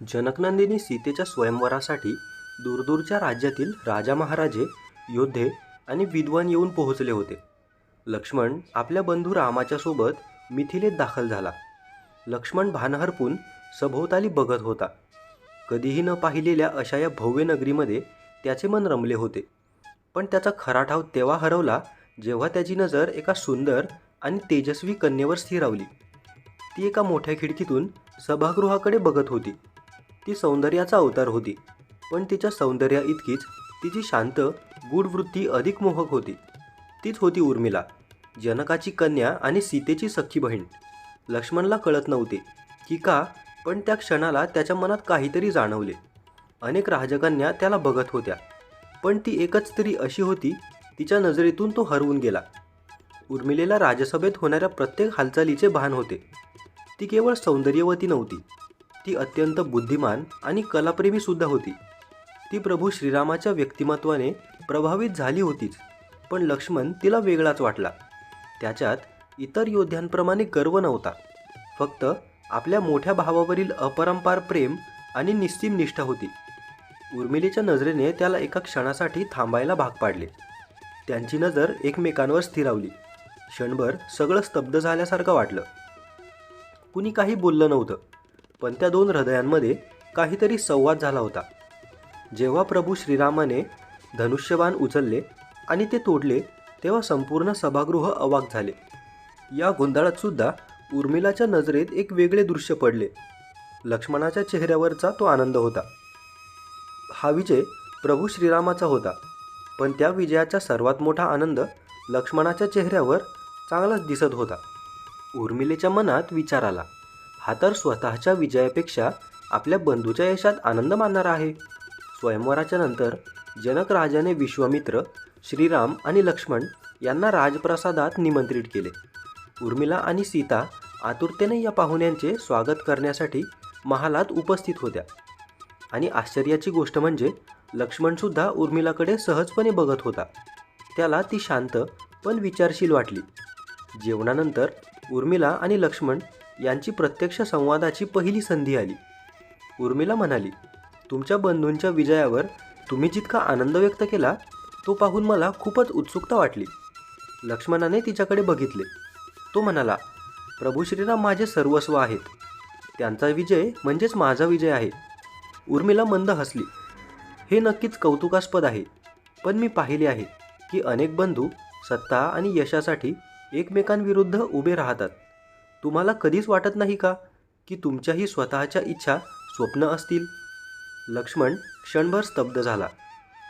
जनकनंदिनी सीतेच्या स्वयंवरासाठी दूरदूरच्या राज्यातील राजा महाराजे योद्धे आणि विद्वान येऊन पोहोचले होते. लक्ष्मण आपल्या बंधू रामाच्या सोबत मिथिलेत दाखल झाला. लक्ष्मण भानहरपून सभोवताली बघत होता. कधीही न पाहिलेल्या अशा या भव्य नगरीमध्ये त्याचे मन रमले होते. पण त्याचा खरा ठाव तेव्हा हरवला जेव्हा त्याची नजर एका सुंदर आणि तेजस्वी कन्येवर स्थिरावली. ती एका मोठ्या खिडकीतून सभागृहाकडे बघत होती. ती सौंदर्याचा अवतार होती. पण तिच्या सौंदर्या इतकीच तिची शांत गूढ वृत्ती अधिक मोहक होती. तीच होती उर्मिला जनकाची कन्या आणि सीतेची सख्खी बहीण. लक्ष्मणला कळत नव्हते की का पण त्या क्षणाला त्याच्या मनात काहीतरी जाणवले. अनेक राजकन्या त्याला बघत होत्या. पण ती एकच स्त्री अशी होती तिच्या नजरेतून तो हरवून गेला. उर्मिलेला राजसभेत होणाऱ्या प्रत्येक हालचालीचे भान होते. ती केवळ सौंदर्यवती नव्हती ती अत्यंत बुद्धिमान आणि कलाप्रेमी सुद्धा होती. ती प्रभू श्रीरामाच्या व्यक्तिमत्वाने प्रभावित झाली होतीच पण लक्ष्मण तिला वेगळाच वाटला. त्याच्यात इतर योद्ध्यांप्रमाणे गर्व नव्हता. फक्त आपल्या मोठ्या भावावरील अपरंपार प्रेम आणि निस्सीम निष्ठा होती. उर्मिलेच्या नजरेने त्याला एका क्षणासाठी थांबायला भाग पाडले. त्यांची नजर एकमेकांवर स्थिरावली. क्षणभर सगळं स्तब्ध झाल्यासारखं वाटलं. कुणी काही बोललं नव्हतं. पण त्या दोन हृदयांमध्ये काहीतरी संवाद झाला होता. जेव्हा प्रभू श्रीरामाने धनुष्यबाण उचलले आणि ते तोडले तेव्हा संपूर्ण सभागृह अवाक झाले. या गोंधळात सुद्धा उर्मिलाच्या नजरेत एक वेगळे दृश्य पडले. लक्ष्मणाच्या चेहऱ्यावरचा तो आनंद होता. हा विजय प्रभू श्रीरामाचा होता पण त्या विजयाचा सर्वात मोठा आनंद लक्ष्मणाच्या चेहऱ्यावर चांगलाच दिसत होता. उर्मिलेच्या मनात विचार आला. हा तर स्वतःच्या विजयापेक्षा आपल्या बंधूच्या यशात आनंद मानणार आहे. स्वयंवराच्या नंतर जनक राजाने विश्वामित्र श्रीराम आणि लक्ष्मण यांना राजप्रसादात निमंत्रित केले. उर्मिला आणि सीता आतुरतेने या पाहुण्यांचे स्वागत करण्यासाठी महालात उपस्थित होत्या. आणि आश्चर्याची गोष्ट म्हणजे लक्ष्मणसुद्धा उर्मिलाकडे सहजपणे बघत होता. त्याला ती शांत पण विचारशील वाटली. जेवणानंतर उर्मिला आणि लक्ष्मण यांची प्रत्यक्ष संवादाची पहिली संधी आली. उर्मिला म्हणाली तुमच्या बंधूंच्या विजयावर तुम्ही जितका आनंद व्यक्त केला तो पाहून मला खूपच उत्सुकता वाटली. लक्ष्मणाने तिच्याकडे बघितले. तो म्हणाला प्रभू श्रीराम माझे सर्वस्व आहेत. त्यांचा विजय म्हणजेच माझा विजय आहे. उर्मिला मंद हसली. हे नक्कीच कौतुकास्पद आहे पण मी पाहिले आहे की अनेक बंधू सत्ता आणि यशासाठी एकमेकांविरुद्ध उभे राहतात. तुम्हाला कधीच वाटत नाही का की तुमच्याही स्वतःच्या इच्छा स्वप्न असतील? लक्ष्मण क्षणभर स्तब्ध झाला.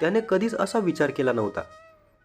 त्याने कधीच असा विचार केला नव्हता.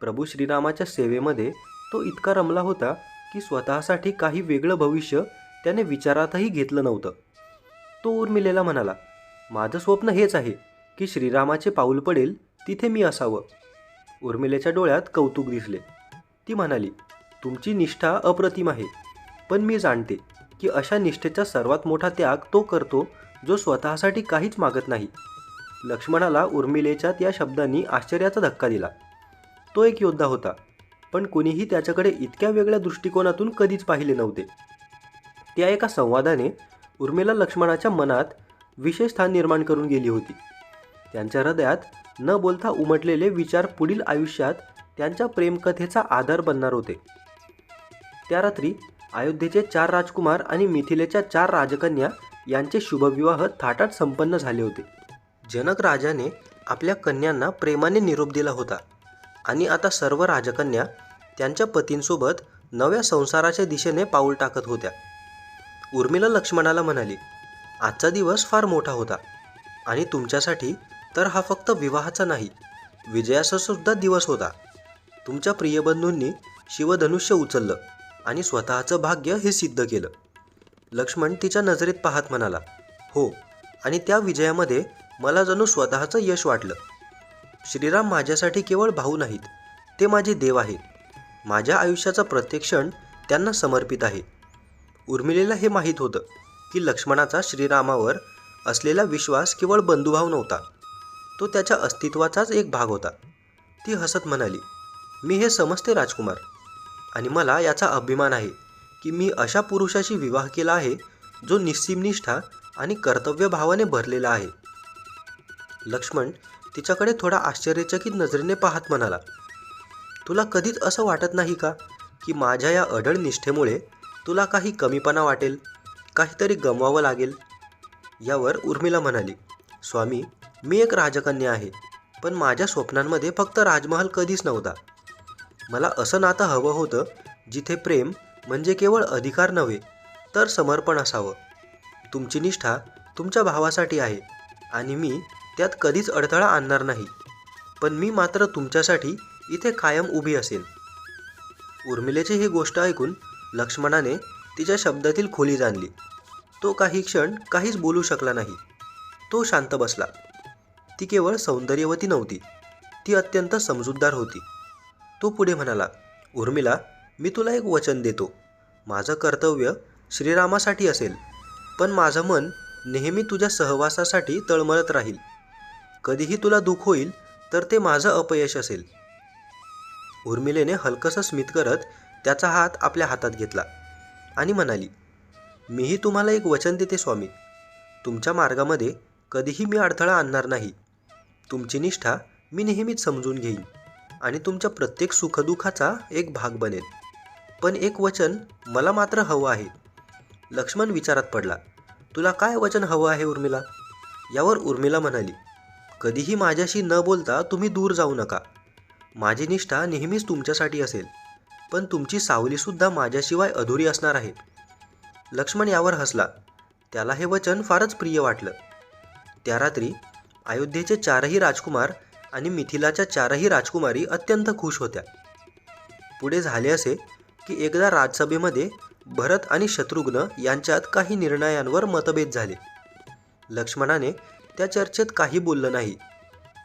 प्रभू श्रीरामाच्या सेवेमध्ये तो इतका रमला होता की स्वतःसाठी काही वेगळं भविष्य त्याने विचारातही घेतलं नव्हतं. तो उर्मिलेला म्हणाला माझं स्वप्न हेच आहे की श्रीरामाचे पाऊल पडेल तिथे मी असावं. उर्मिलेच्या डोळ्यात कौतुक दिसले. ती म्हणाली तुमची निष्ठा अप्रतिम आहे. पण मी जाणते की अशा निष्ठेचा सर्वात मोठा त्याग तो करतो जो स्वतःसाठी काहीच मागत नाही. लक्ष्मणाला उर्मिलेच्या त्या शब्दांनी आश्चर्याचा धक्का दिला. तो एक योद्धा होता पण कुणीही त्याच्याकडे इतक्या वेगळ्या दृष्टिकोनातून कधीच पाहिले नव्हते. त्या एका संवादाने उर्मिला लक्ष्मणाच्या मनात विशेष स्थान निर्माण करून गेली होती. त्यांच्या हृदयात न बोलता उमटलेले विचार पुढील आयुष्यात त्यांच्या प्रेमकथेचा आधार बनणार होते. त्या रात्री अयोध्येचे चार राजकुमार आणि मिथिलेच्या चार राजकन्या यांचे शुभविवाह थाटात संपन्न झाले होते. जनक राजाने आपल्या कन्यांना प्रेमाने निरोप दिला होता आणि आता सर्व राजकन्या त्यांच्या पतींसोबत नव्या संसाराच्या दिशेने पाऊल टाकत होत्या. उर्मिला लक्ष्मणाला म्हणाली आजचा दिवस फार मोठा होता आणि तुमच्यासाठी तर हा फक्त विवाहाचा नाही विजयाचा सुद्धा दिवस होता. तुमच्या प्रियबंधूंनी शिवधनुष्य उचललं. आणि स्वतःचं भाग्य हे सिद्ध केलं. लक्ष्मण तिच्या नजरेत पाहत म्हणाला हो आणि त्या विजयामध्ये मला जणू स्वतःचं यश वाटलं. श्रीराम माझ्यासाठी केवळ भाऊ नाहीत ते माझे देव आहेत. माझ्या आयुष्याचा प्रत्येक क्षण त्यांना समर्पित आहे. उर्मिलेला हे माहीत होतं की लक्ष्मणाचा श्रीरामावर असलेला विश्वास केवळ बंधुभाव नव्हता. तो त्याच्या अस्तित्वाचाच एक भाग होता. ती हसत म्हणाली मी हे समजते राजकुमार. आणि मला याचा अभिमान आहे की मी अशा पुरुषाशी विवाह केला आहे जो निस्सीमनिष्ठा आणि कर्तव्यभावाने भरलेला आहे. लक्ष्मण तिच्याकडे थोडा आश्चर्यचकित नजरेने पाहत म्हणाला तुला कधीच असं वाटत नाही का की माझ्या या अढळ निष्ठेमुळे तुला काही कमीपणा वाटेल काहीतरी गमवावं लागेल? यावर उर्मिला म्हणाली स्वामी मी एक राजकन्या आहे पण माझ्या स्वप्नांमध्ये फक्त राजमहाल कधीच नव्हता. मला असं नातं हवं होतं जिथे प्रेम म्हणजे केवळ अधिकार नव्हे तर समर्पण असावं. तुमची निष्ठा तुमच्या भावासाठी आहे आणि मी त्यात कधीच अडथळा आणणार नाही. पण मी मात्र तुमच्यासाठी इथे कायम उभी असेल उर्मिलेची ही गोष्ट ऐकून लक्ष्मणाने तिच्या शब्दातील खोली जाणली. तो काही क्षण काहीच बोलू शकला नाही. तो शांत बसला. ती केवळ सौंदर्यवती नव्हती. ती अत्यंत समजूतदार होती. तो पुढे म्हणाला उर्मिला मी तुला एक वचन देतो. माझं कर्तव्य श्रीरामासाठी असेल पण माझं मन नेहमी तुझ्या सहवासासाठी तळमळत राहील. कधीही तुला दुःख होईल तर ते माझं अपयश असेल. उर्मिलेने हलकसं स्मित करत त्याचा हात आपल्या हातात घेतला आणि म्हणाली मीही तुम्हाला एक वचन देते स्वामी. तुमच्या मार्गामध्ये कधीही मी अडथळा आणणार नाही. तुमची निष्ठा मी नेहमीच समजून घेईन. आणि तुमच्या प्रत्येक सुखदुःखाचा एक भाग बनेल. पण एक वचन मला मात्र हवं आहे. लक्ष्मण विचारात पडला तुला काय वचन हवं आहे उर्मिला? यावर उर्मिला म्हणाली कधीही माझ्याशी न बोलता तुम्ही दूर जाऊ नका. माझी निष्ठा नेहमीच तुमच्यासाठी असेल पण तुमची सावलीसुद्धा माझ्याशिवाय अधुरी असणार आहे. लक्ष्मण यावर हसला. त्याला हे वचन फारच प्रिय वाटलं. त्या रात्री अयोध्येचे चारही राजकुमार आणि मिथिलाच्या चारही राजकुमारी अत्यंत खुश होत्या. पुढे झाले असे की एकदा राजसभेमध्ये भरत आणि शत्रुघ्न यांच्यात काही निर्णयांवर मतभेद झाले. लक्ष्मणाने त्या चर्चेत काही बोललं नाही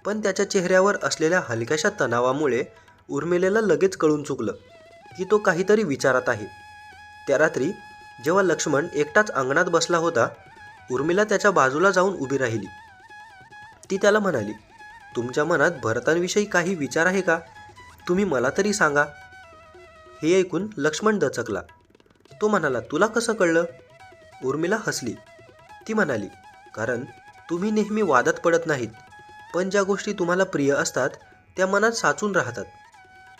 पण त्याच्या चेहऱ्यावर असलेल्या हलक्याशा तणावामुळे उर्मिलेला लगेच कळून चुकलं की तो काहीतरी विचारात आहे. त्या रात्री जेव्हा लक्ष्मण एकटाच अंगणात बसला होता उर्मिला त्याच्या बाजूला जाऊन उभी राहिली. ती त्याला म्हणाली तुमच्या मनात भरतांविषयी काही विचार आहे का? तुम्ही मला तरी सांगा. हे ऐकून लक्ष्मण दचकला. तो म्हणाला तुला कसं कळलं? उर्मिला हसली. ती म्हणाली कारण तुम्ही नेहमी वादात पडत नाहीत पण ज्या गोष्टी तुम्हाला प्रिय असतात त्या मनात साचून राहतात.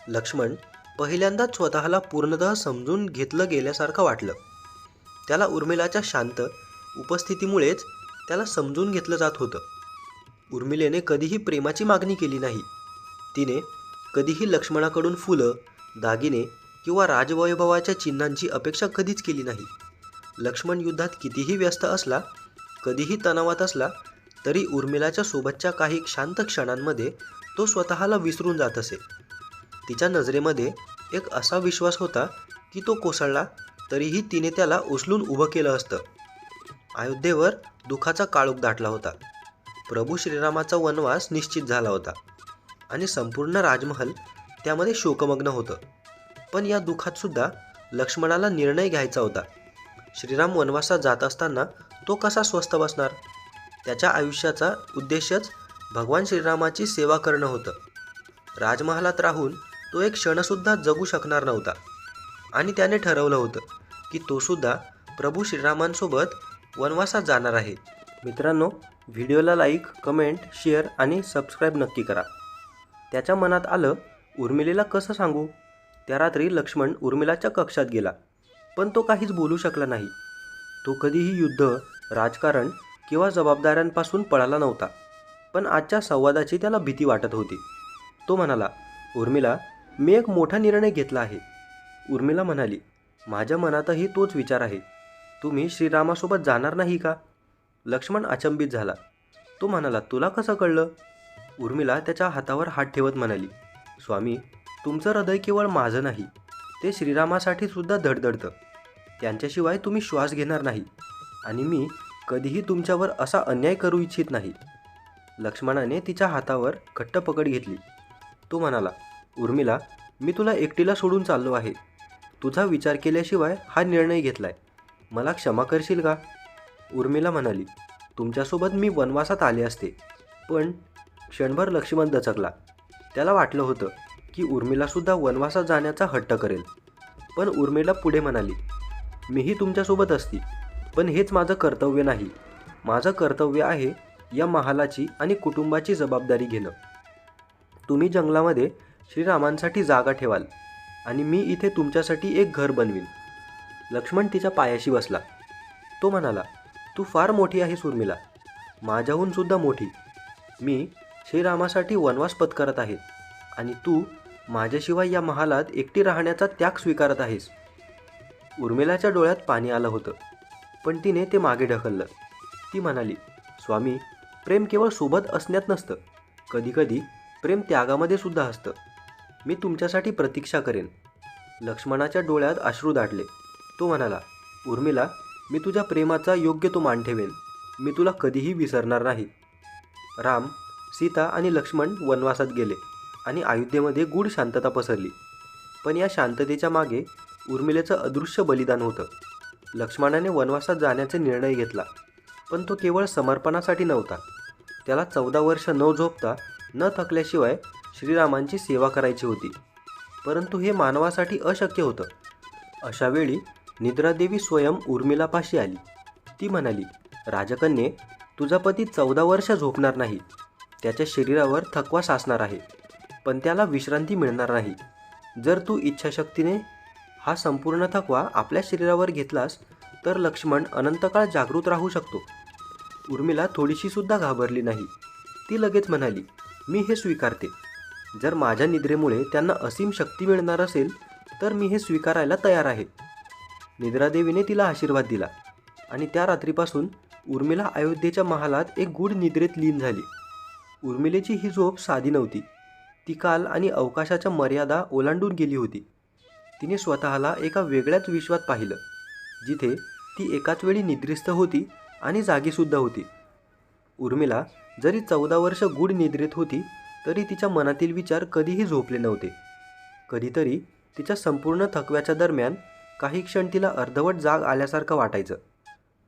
लक्ष्मण पहिल्यांदाच स्वतःला पूर्णतः समजून घेतलं गेल्यासारखं वाटलं. त्याला उर्मिलाच्या शांत उपस्थितीमुळेच त्याला समजून घेतलं जात होतं. उर्मिलेने कधीही प्रेमाची मागणी केली नाही. तिने कधीही लक्ष्मणाकडून फुलं दागिने किंवा राजवैभवाच्या चिन्हांची अपेक्षा कधीच केली नाही. लक्ष्मण युद्धात कितीही व्यस्त असला कधीही तणावात असला तरी उर्मिलाच्या सोबतच्या काही शांत क्षणांमध्ये तो स्वतःला विसरून जात असे. तिच्या नजरेमध्ये एक असा विश्वास होता की तो कोसळला तरीही तिने त्याला उचलून उभं केलं असतं. अयोध्येवर दुखाचा काळोख दाटला होता. प्रभू श्रीरामाचा वनवास निश्चित झाला होता आणि संपूर्ण राजमहल त्यामध्ये शोकमग्न होतं. पण या दुःखातसुद्धा लक्ष्मणाला निर्णय घ्यायचा होता. श्रीराम वनवासात जात असताना तो कसा स्वस्थ बसणार? त्याच्या आयुष्याचा उद्देशच भगवान श्रीरामाची सेवा करणं होतं. राजमहालात राहून तो एक क्षणसुद्धा जगू शकणार नव्हता. आणि त्याने ठरवलं होतं की तोसुद्धा प्रभू श्रीरामांसोबत वनवासात जाणार आहे. मित्रांनो व्हिडिओला लाईक कमेंट शेअर आणि सबस्क्राईब नक्की करा. त्याच्या मनात आलं उर्मिलेला कसं सांगू? त्या रात्री लक्ष्मण उर्मिलाच्या कक्षात गेला पण तो काहीच बोलू शकला नाही. तो कधीही युद्ध राजकारण किंवा जबाबदाऱ्यांपासून पळाला नव्हता पण आजच्या संवादाची त्याला भीती वाटत होती. तो म्हणाला उर्मिला मी एक मोठा निर्णय घेतला आहे. उर्मिला म्हणाली माझ्या मनातही तोच विचार आहे. तुम्ही श्रीरामासोबत जाणार नाही का? लक्ष्मण अचंबित झाला. तो म्हणाला तुला कसं कळलं? उर्मिला त्याच्या हातावर हात ठेवत म्हणाली स्वामी तुमचं हृदय केवळ माझं नाही ते श्रीरामासाठी सुद्धा धडधडतं. त्यांच्याशिवाय तुम्ही श्वास घेणार नाही आणि मी कधीही तुमच्यावर असा अन्याय करू इच्छित नाही. लक्ष्मणाने तिच्या हातावर घट्ट पकड घेतली. तो म्हणाला उर्मिला मी तुला एकटीला सोडून चाललो आहे. तुझा विचार केल्याशिवाय हा निर्णय घेतलाय. मला क्षमा करशील का? उर्मिला म्हणाली तुमच्यासोबत मी वनवासात आले असते पण क्षणभर लक्ष्मण दचकला. त्याला वाटलं होतं की उर्मिलासुद्धा वनवासात जाण्याचा हट्ट करेल. पण उर्मिला पुढे म्हणाली मीही तुमच्यासोबत असती पण हेच माझं कर्तव्य नाही. माझं कर्तव्य आहे या महालाची आणि कुटुंबाची जबाबदारी घेणं. तुम्ही जंगलामध्ये श्रीरामांसाठी जागा ठेवाल आणि मी इथे तुमच्यासाठी एक घर बनवीन. लक्ष्मण तिच्या पायाशी बसला. तो म्हणाला तू फार मोठी आहेस उर्मिला माझ्याहून सुद्धा मोठी. मी श्रीरामासाठी वनवास पत्करत आहे आणि तू माझ्याशिवाय या महालात एकटी राहण्याचा त्याग स्वीकारत आहेस. उर्मिलाच्या डोळ्यात पाणी आलं होतं पण तिने ते मागे ढकललं. ती म्हणाली स्वामी प्रेम केवळ सोबत असण्यात नसतं. कधीकधी प्रेम त्यागामध्ये सुद्धा असतं. मी तुमच्यासाठी प्रतीक्षा करेन. लक्ष्मणाच्या डोळ्यात अश्रू दाटले. तो म्हणाला उर्मिला मी तुझ्या प्रेमाचा योग्य तो मान ठेवेन. मी तुला कधीही विसरणार नाही. राम सीता आणि लक्ष्मण वनवासात गेले आणि अयोध्येमध्ये गूढ शांतता पसरली. पण या शांततेच्या मागे उर्मिलेचं अदृश्य बलिदान होतं. लक्ष्मणाने वनवासात जाण्याचा निर्णय घेतला पण तो केवळ समर्पणासाठी नव्हता. त्याला चौदा वर्ष न झोपता न थकल्याशिवाय श्रीरामांची सेवा करायची होती. परंतु हे मानवासाठी अशक्य होतं. अशावेळी निद्रादेवी स्वयं उर्मिलापाशी आली. ती म्हणाली राजकन्ये तुझा पती चौदा वर्ष झोपणार नाही. त्याच्या शरीरावर थकवा साचणार आहे. पण त्याला विश्रांती मिळणार नाही. जर तू इच्छाशक्तीने हा संपूर्ण थकवा आपल्या शरीरावर घेतलास तर लक्ष्मण अनंतकाळ जागृत राहू शकतो. उर्मिला थोडीशीसुद्धा घाबरली नाही. ती लगेच म्हणाली मी हे स्वीकारते. जर माझ्या निद्रेमुळे त्यांना असीम शक्ती मिळणार असेल तर मी हे स्वीकारायला तयार आहे. निद्रादेवीने तिला आशीर्वाद दिला. आणि त्या रात्रीपासून उर्मिला अयोध्येच्या महालात एक गूढ निद्रेत लीन झाली. उर्मिलेची ही झोप साधी नव्हती. ती काल आणि अवकाशाच्या मर्यादा ओलांडून गेली होती. तिने स्वतःला एका वेगळ्याच विश्वात पाहिलं जिथे ती एकाच वेळी निद्रिस्त होती आणि जागीसुद्धा होती. उर्मिला जरी चौदा वर्ष गूढ निद्रेत होती तरी तिच्या मनातील विचार कधीही झोपले नव्हते. कधीतरी तिच्या संपूर्ण थकव्याच्या दरम्यान काही क्षण तिला अर्धवट जाग आल्यासारखं वाटायचं.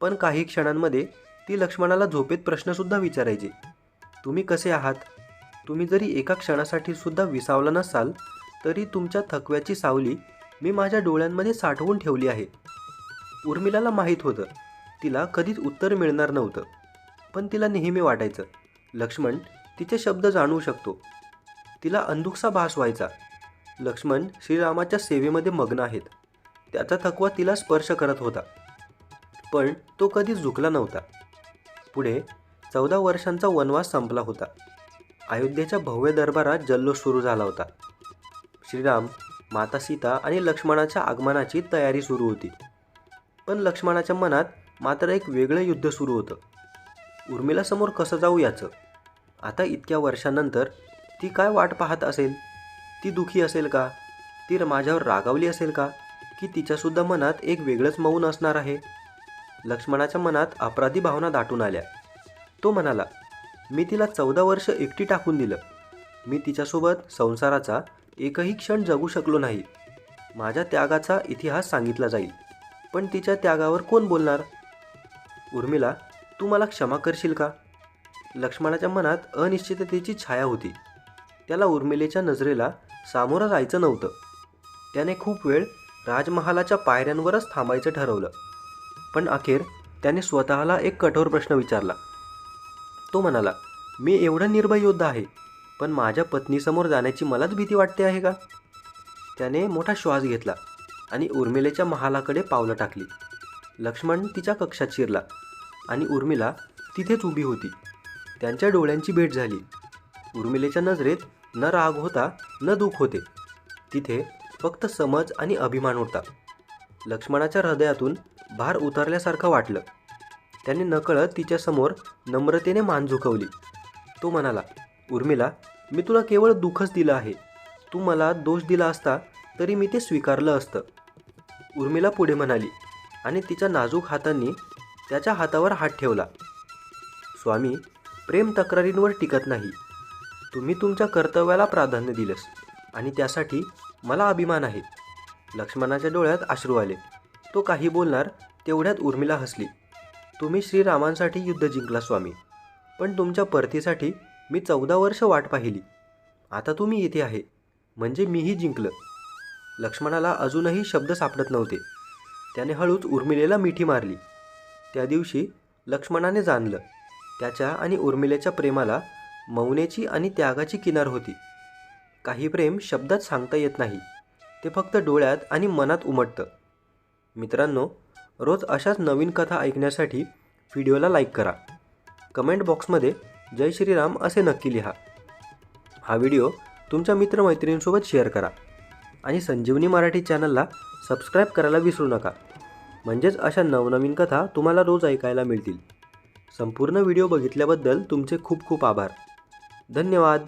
पण काही क्षणांमध्ये ती लक्ष्मणाला झोपेत प्रश्नसुद्धा विचारायची. तुम्ही कसे आहात? तुम्ही जरी एका क्षणासाठी सुद्धा विसावला नसाल तरी तुमच्या थकव्याची सावली मी माझ्या डोळ्यांमध्ये साठवून ठेवली आहे. उर्मिलाला माहीत होतं. तिला कधीच उत्तर मिळणार नव्हतं. पण तिला नेहमी वाटायचं लक्ष्मण तिचे शब्द जाणू शकतो. तिला अंधुकसा भास व्हायचा. लक्ष्मण श्रीरामाच्या सेवेमध्ये मग्न आहेत. त्याचा थकवा तिला स्पर्श करत होता. पण तो कधी झुकला नव्हता. पुढे चौदा वर्षांचा वनवास संपला होता. अयोध्येच्या भव्य दरबारात जल्लोष सुरू झाला होता. श्रीराम माता सीता आणि लक्ष्मणाच्या आगमनाची तयारी सुरू होती. पण लक्ष्मणाच्या मनात मात्र एक वेगळं युद्ध सुरू होतं. उर्मिलासमोर कसं जाऊ याचं? आता इतक्या वर्षानंतर ती काय वाट पाहत असेल? ती दुखी असेल का? ती माझ्यावर रागावली असेल का? की तिच्यासुद्धा मनात एक वेगळंच मौन असणार आहे. लक्ष्मणाच्या मनात अपराधी भावना दाटून आल्या. तो म्हणाला मी तिला चौदा वर्ष एकटी टाकून दिलं. मी तिच्यासोबत संसाराचा एकही क्षण जगू शकलो नाही. माझ्या त्यागाचा इतिहास सांगितला जाईल. पण तिच्या त्यागावर कोण बोलणार? उर्मिला तू मला क्षमा करशील का? लक्ष्मणाच्या मनात अनिश्चिततेची छाया होती. त्याला उर्मिलेच्या नजरेला सामोरं जायचं नव्हतं. त्याने खूप वेळ राजमहालाच्या पायऱ्यांवरच थांबायचं ठरवलं. पण अखेर त्याने स्वतःला एक कठोर प्रश्न विचारला. तो म्हणाला मी एवढा निर्भय योद्धा आहे पण माझ्या पत्नीसमोर जाण्याची मलाच भीती वाटते आहे का? त्याने मोठा श्वास घेतला आणि उर्मिलेच्या महालाकडे पावलं टाकली. लक्ष्मण तिच्या कक्षात शिरला आणि उर्मिला तिथेच उभी होती. त्यांच्या डोळ्यांची भेट झाली. उर्मिलेच्या नजरेत न राग होता न दुःख होते. तिथे फक्त समज आणि अभिमान होता. लक्ष्मणाच्या हृदयातून भार उतरल्यासारखं वाटलं. त्याने नकळत तिच्यासमोर नम्रतेने मान झुकवली. तो म्हणाला उर्मिला मी तुला केवळ दुःखच दिलं आहे. तू मला दोष दिला असता तरी मी ते स्वीकारलं असतं. उर्मिला पुढे म्हणाली आणि तिच्या नाजूक हातांनी त्याच्या हातावर हात ठेवला. स्वामी प्रेम तक्रारींवर टिकत नाही. तुम्ही तुमच्या कर्तव्याला प्राधान्य दिलंस आणि त्यासाठी मला अभिमान आहे. लक्ष्मणाच्या डोळ्यात अश्रू आले. तो काही बोलणार तेवढ्यात उर्मिला हसली. तुम्ही श्रीरामांसाठी युद्ध जिंकला स्वामी. पण तुमच्या परतीसाठी मी चौदा वर्ष वाट पाहिली. आता तुम्ही इथे आहे. म्हणजे मीही जिंकलं. लक्ष्मणाला अजूनही शब्द सापडत नव्हते. त्याने हळूच उर्मिलेला मिठी मारली. त्या दिवशी लक्ष्मणाने जाणलं. त्याच्या आणि उर्मिलेच्या प्रेमाला मौनेची आणि त्यागाची किनार होती. काही प्रेम शब्दात सांगता येत नाही. ते फक्त डोळ्यात आणि मनात उमटतं. मित्रांनो रोज अशाच नवीन कथा ऐकण्यासाठी व्हिडिओला लाईक करा. कमेंट बॉक्समध्ये जय श्रीराम असे नक्की लिहा. हा व्हिडिओ तुमच्या मित्रमैत्रिणींसोबत शेअर करा आणि संजीवनी मराठी चॅनलला सबस्क्राईब करायला विसरू नका. म्हणजेच अशा नवनवीन कथा तुम्हाला रोज ऐकायला मिळतील. संपूर्ण व्हिडिओ बघितल्याबद्दल तुमचे खूप खूप आभार. धन्यवाद.